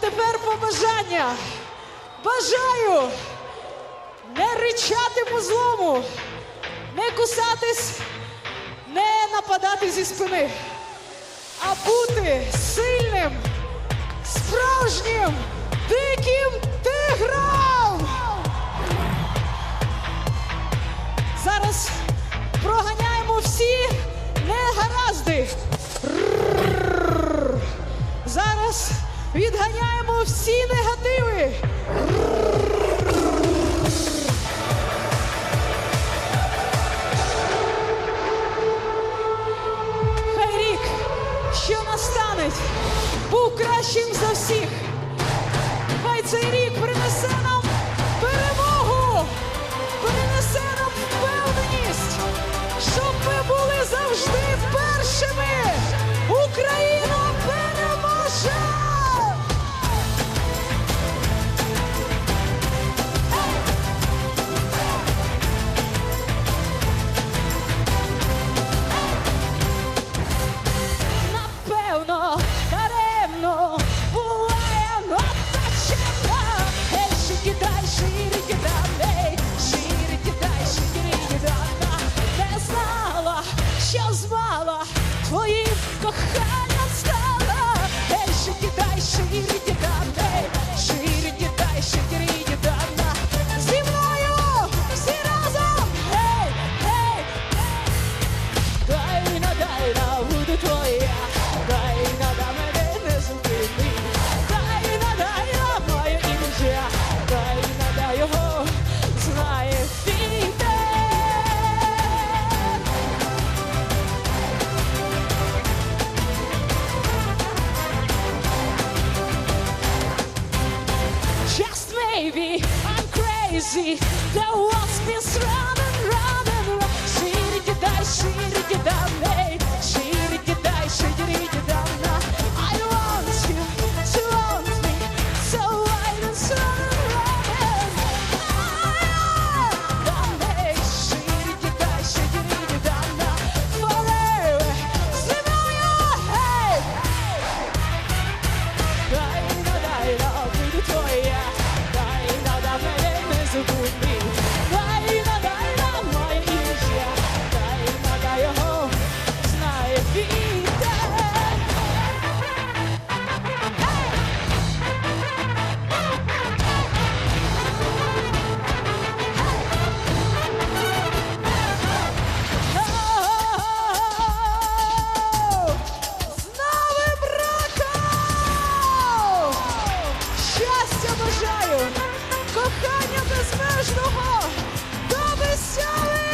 тепер побажання. Бажаю не ричати по злому, не кусатись, не нападати зі спини, а бути сильним, справжнім, диким тигром. Відганяємо всі негативи. Хай рік, що настанеть, був кращим за всіх. Хай цей рік baby, I'm crazy. The world's running, running, running. round and round. She did that, she did. Кохання безмежного! До весели!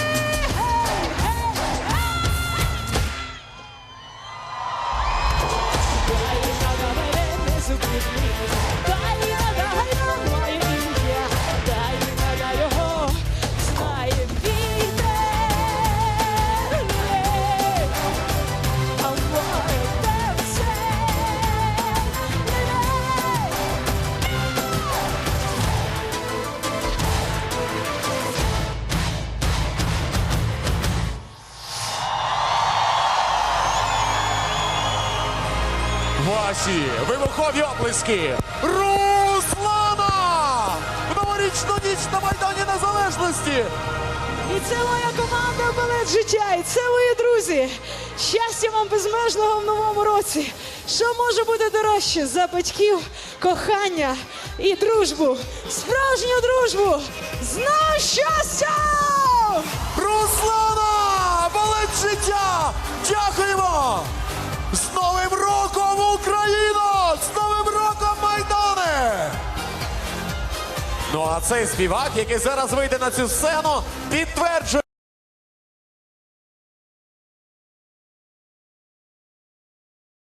Ваші вибухові оплески Руслана! В новорічну ніч на Майдані Незалежності! І це моя команда балет життя, і це мої друзі. Щастя вам безмежного в новому році. Що може бути дорожче за батьків, кохання і дружбу? Справжню дружбу! З новим щастям! Руслана! Балет життя! Дякуємо! З Новим Ну а цей співак, який зараз вийде на цю сцену, підтверджує.